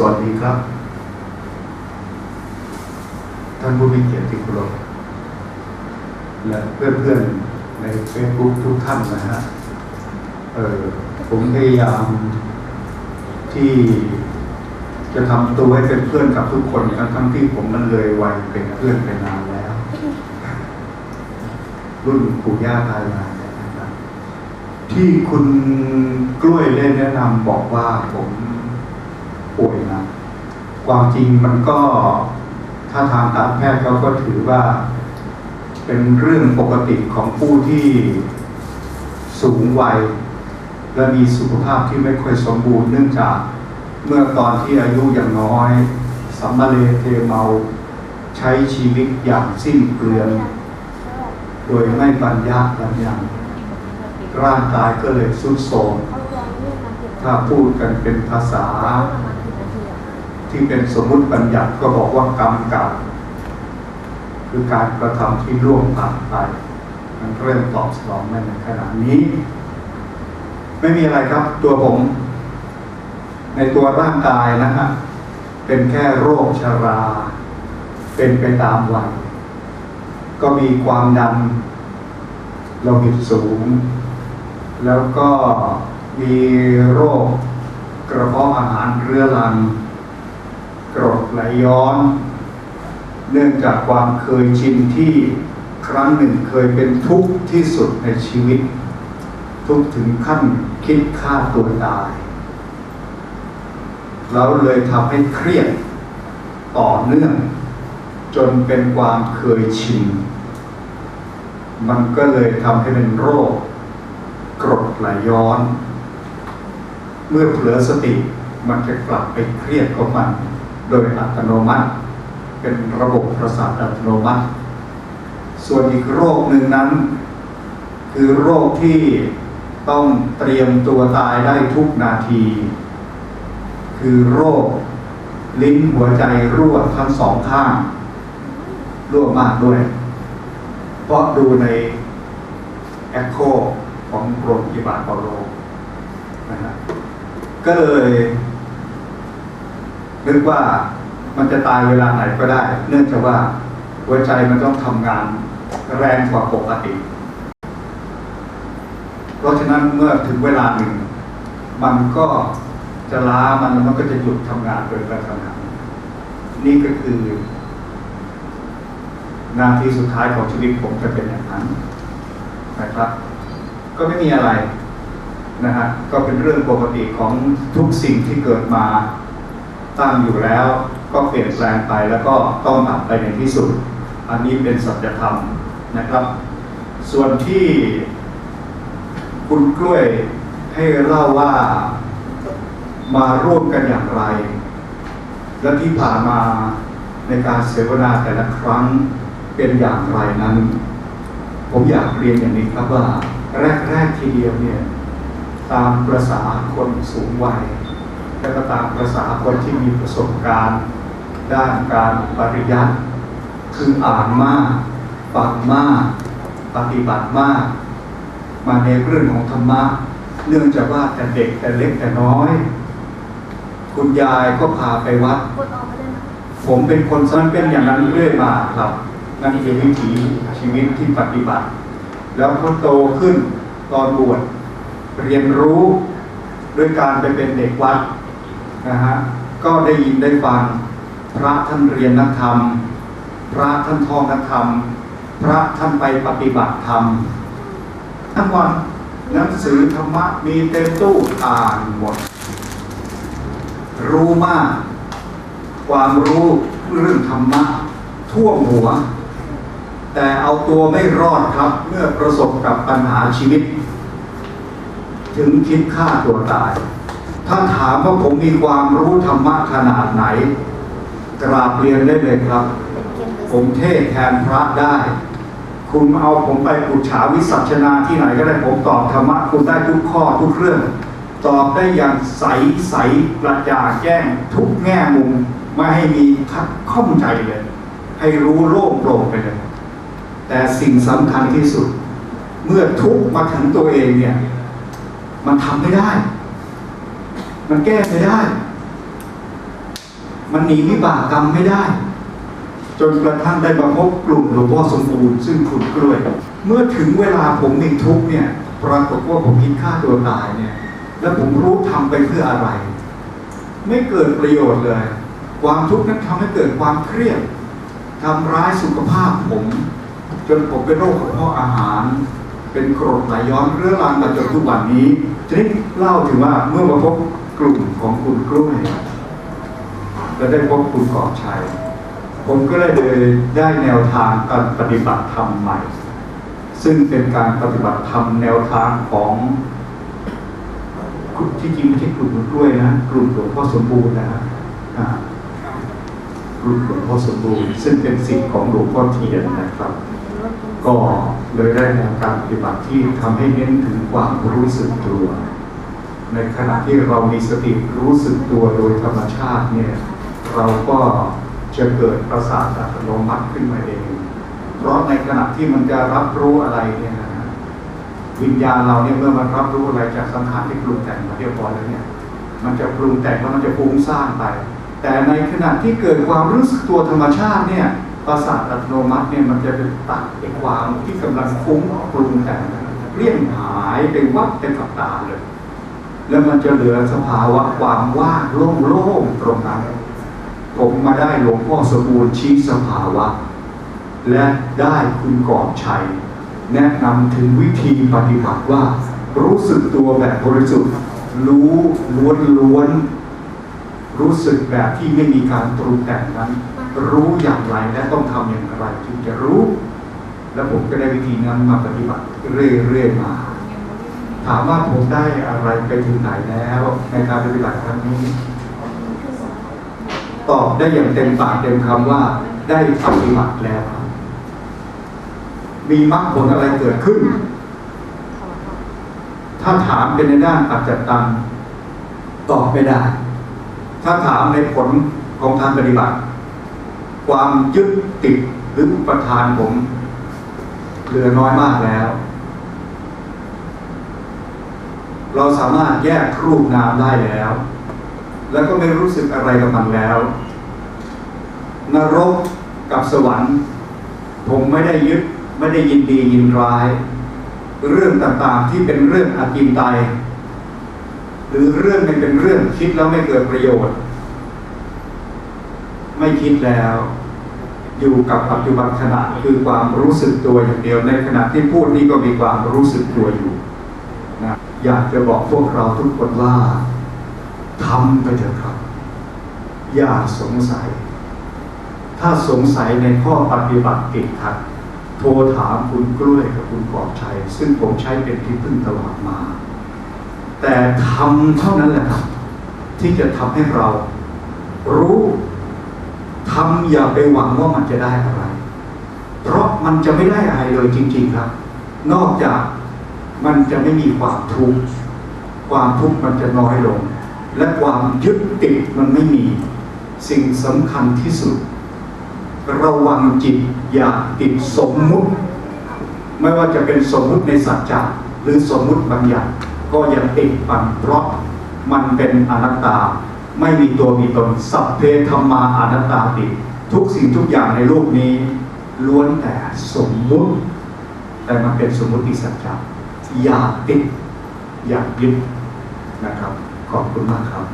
สวัสดีครับ ท่านผู้มีเกียรติครพและเพื่อนๆในเฟซบุ๊กทุกท่านนะฮะเออผมพยายามที่จะทำตัวให้เป็นเพื่อนกับทุกคนทั้งทั้งๆที่ผมมันเลยวัยเป็นเพื่อนไปนานแล้ว รุ่นปู่ย่าตายายนะครับที่คุณกล้วยได้แนะนำบอกว่าผม ป่วยนะความจริงมันก็ถ้าทางการแพทย์เขาก็ถือว่าเป็นเรื่องปกติของผู้ที่สูงวัย และมีสุขภาพที่ไม่ค่อยสมบูรณ์เนื่องจากเมื่อตอนที่อายุยังน้อยสัมมาเลเทเมาใช้ชีวิตอย่างสิ้นเปลืองโดยไม่บรรยะบรรยังร่างกายก็เลยสุดโทรมถ้าพูดกันเป็นภาษา ที่เป็นสมมุติบัญญัติก็บอกว่ากรรมเก่าคือการกระทำที่ล่วงผ่านไป มันเริ่มตอบสนองในขณะนี้ ไม่มีอะไรครับ ตัวผม ในตัวร่างกายนะฮะเป็นแค่โรคชรา เป็นไปตามวัยก็มีความดันโลหิตสูง แล้วก็มีโรคกระเพาะอาหารเรื้อรัง กรดไหลย้อน เนื่องจากความเคยชินที่ครั้งหนึ่งเคยเป็นทุกข์ที่สุดในชีวิต ทุกถึงขั้นคิดฆ่าตัวตายแล้วเลยทำให้เครียดต่อเนื่อง จนเป็นความเคยชิน มันก็เลยทำให้เป็นโรค กรดไหลย้อน เมื่อเผลอสติมันจะกลับไปเครียดกับมัน โดยอัตโนมัติ เป็นระบบประสาทอัตโนมัติ ส่วนอีกโรคหนึ่งนั้น คือโรคที่ต้องเตรียมตัวตายได้ทุกนาที คือโรคลิ้นหัวใจรั่วทั้งสองข้างรั่วมากด้วย เพราะดูในแอคโคของโรงพยาบาลเปาโลนะฮะก็เลย นึกว่ามันจะตายเวลาไหนก็ได้ เนื่องจากว่าหัวใจมันต้องทำงานแรงกว่าปกติ เพราะฉะนั้นเมื่อถึงเวลาหนึ่ง มันก็จะล้ามันแล้วมันก็จะหยุดทำงานโดยกระทันหันนี่ก็คือ นาทีสุดท้ายของชีวิตผมจะเป็นอย่างนั้นนะครับ ก็ไม่มีอะไรนะฮะก็เป็นเรื่องปกติของทุกสิ่งที่เกิดมา ตั้งอยู่แล้วก็เปลี่ยนแปลงไปแล้วก็ต้องดับไปในที่สุด อันนี้เป็นสัจธรรมนะครับ ส่วนที่คุณกล้วยให้เล่าว่ามาร่วมกันอย่างไร และที่ผ่านมาในการเสวนาแต่ละครั้งเป็นอย่างไรนั้น ผมอยากเรียนอย่างนี้ครับว่า แรก ๆ ทีเดียวเนี่ย ตามประษาคนสูงวัย และก็ตามประษาคนที่มีประสบการณ์ด้านการปริยัติคืออ่านมากฟังมาก ปฏิบัติมาก มาในเรื่องของธรรมะเนื่องจากว่าแต่เด็กแต่เล็กแต่น้อย คุณยายก็พาไปวัด ผมเป็นคนนั้นเป็นอย่างนั้นเรื่อยมาครับนั่นคือวิถีชีวิตที่ปฏิบัติ แล้วพอโตขึ้นตอนบวชเรียนรู้ด้วยการไปเป็นเด็กวัด นะฮะก็ได้ยินได้ฟังพระท่านเรียนนักธรรม พระท่านท่องนักธรรม พระท่านไปปฏิบัติธรรมทั้งวันหนังสือธรรมะมีเต็มตู้อ่านหมด รู้มาก ความรู้เรื่องธรรมะท่วมหัว แต่เอาตัวไม่รอดครับเมื่อประสบกับปัญหาชีวิต ถึงคิดฆ่าตัวตาย ถ้าถามว่าผมมีความรู้ธรรมะขนาดไหน กราบเรียนได้เลยครับ ผมเทศแทนพระได้ คุณเอาผมไปปุจฉาวิสัชนาที่ไหนก็ได้ผมตอบธรรมะคุณได้ทุกข้อทุกเรื่อง ตอบได้อย่างใสใสประจ่างแจ้งทุกแง่มุมไม่ให้มีทัดข้องใจเลย ให้รู้โล่งโปร่งไปเลย แต่สิ่งสำคัญที่สุด เมื่อทุกข์มาถึงตัวเองเนี่ย มันทำไม่ได้ มันแก้ไม่ได้ มันหนีวิบากกรรมไม่ได้ จนกระทั่งได้มาพบกลุ่มหลวงพ่อสมบูรณ์ซึ่งคุณกล้วย เมื่อถึงเวลาผมมีทุกเนี่ยปรากฏว่าผมคิดฆ่าตัวตายเนี่ย แล้วผมรู้ทำไปเพื่ออะไร ไม่เกิดประโยชน์เลย ความทุกข์นั้นทำให้เกิดความเครียดทำร้ายสุขภาพผม จนผมเป็นโรคกระเพาะอาหาร เป็นกรดไหลย้อนเรื้อรังมาจนทุกวันนี้ทีนี้เล่าถึงว่าเมื่อมาพบ กลุ่มของคุณกล้วยและได้พบคุณกอบชัย ผมก็เลยได้แนวทางการปฏิบัติธรรมใหม่ ซึ่งเป็นการปฏิบัติธรรมแนวทางของที่จริงไม่ใช่กลุ่มคุณกล้วยนะกลุ่มหลวงพ่อสมบูรณ์นะฮะกลุ่มหลวงพ่อสมบูรณ์ ซึ่งเป็นสิทธิ์ของหลวงพ่อเทียนนะครับ ก็เลยได้แนวการปฏิบัติที่ทำให้เน้นถึงความรู้สึกตัว ในขณะที่เรามีสติรู้สึกตัวโดยธรรมชาติเนี่ยเราก็จะเกิดประสาทอัตโนมัติขึ้นมาเอง เพราะในขณะที่มันจะรับรู้อะไรเนี่ยนะฮะวิญญาณเราเนี่ยเมื่อมันรับรู้อะไรจากสังขารที่ปรุงแต่งมาเรียบร้อยแล้วเนี่ย มันจะปรุงแต่งแล้วมันจะฟุ้งซ่านไป แต่ในขณะที่เกิดความรู้สึกตัวธรรมชาติเนี่ยประสาทอัตโนมัติเนี่ยมันจะเป็นตัดไอ้ความที่กำลังฟุ้งปรุงแต่งเลี่ยงหายไปวับไปกับตาเลย แล้วมันจะเหลือสภาวะความว่างโล่งๆตรงนั้น ผมมาได้หลวงพ่อสมบูรณ์ชี้สภาวะ และได้คุณกอบชัย แนะนำถึงวิธีปฏิบัติว่า รู้สึกตัวแบบบริสุทธิ์ รู้ล้วนๆรู้สึกแบบที่ไม่มีการปรุงแต่งนั้น รู้อย่างไรและต้องทำอย่างไรจึงจะรู้ แล้วผมก็ได้วิธีนั้นมาปฏิบัติเรื่อยๆมา ถามว่าผมได้อะไรไปถึงไหนแล้วในการปฏิบัติครั้งนี้ ตอบได้อย่างเต็มปากเต็มคำว่า ได้ปฏิบัติแล้ว มีมรรคผลอะไรเกิดขึ้น ถ้าถามเป็นในด้านปัจจตังตอบไม่ได้ ถ้าถามในผลของการปฏิบัติ ความยึดติดหรืออุปทานผมเหลือน้อยมากแล้ว เราสามารถแยกรูปนามได้แล้ว แล้วก็ไม่รู้สึกอะไรกับมันแล้ว นรกกับสวรรค์ ผมไม่ได้ยึดไม่ได้ยินดียินร้าย เรื่องต่างๆที่เป็นเรื่องอกินไตยหรือเรื่องไม่เป็นเรื่องคิดแล้วไม่เกิดประโยชน์ ไม่คิดแล้ว อยู่กับปัจจุบันขณะคือความรู้สึกตัวอย่างเดียว ในขณะที่พูดนี้ก็มีความรู้สึกตัวอยู่ นะอยากจะบอกพวกเราทุกคนว่าทำไปเถอะครับ อย่าสงสัย ถ้าสงสัยในข้อปฏิบัติติดขัดโทรถามคุณกล้วยกับคุณกอบชัย ซึ่งผมใช้เป็นที่พึ่งตลอดมา แต่ทำเท่านั้นแหละครับ ที่จะทำให้เรา รู้ทำอย่าไปหวังว่ามันจะได้อะไร เพราะมันจะไม่ได้อะไรเลยจริง ๆครับ นอกจาก มันจะไม่มีความทุกข์ความทุกข์มันจะน้อยลง และความยึดติดมันไม่มี สิ่งสำคัญที่สุด ระวังจิตอย่าติดสมมุติ ไม่ว่าจะเป็นสมมุติในสัจจะหรือสมมุติบางอย่าง ก็อย่าติดมันเพราะมันเป็นอนัตตา ไม่มีตัวมีตนสัพเพธรรมาอนัตตาติ ทุกสิ่งทุกอย่างในโลกนี้ล้วนแต่สมมุติ แต่มันเป็นสมมุติสัจจะ อย่าติดอย่ายึดนะครับ ขอบคุณมากครับ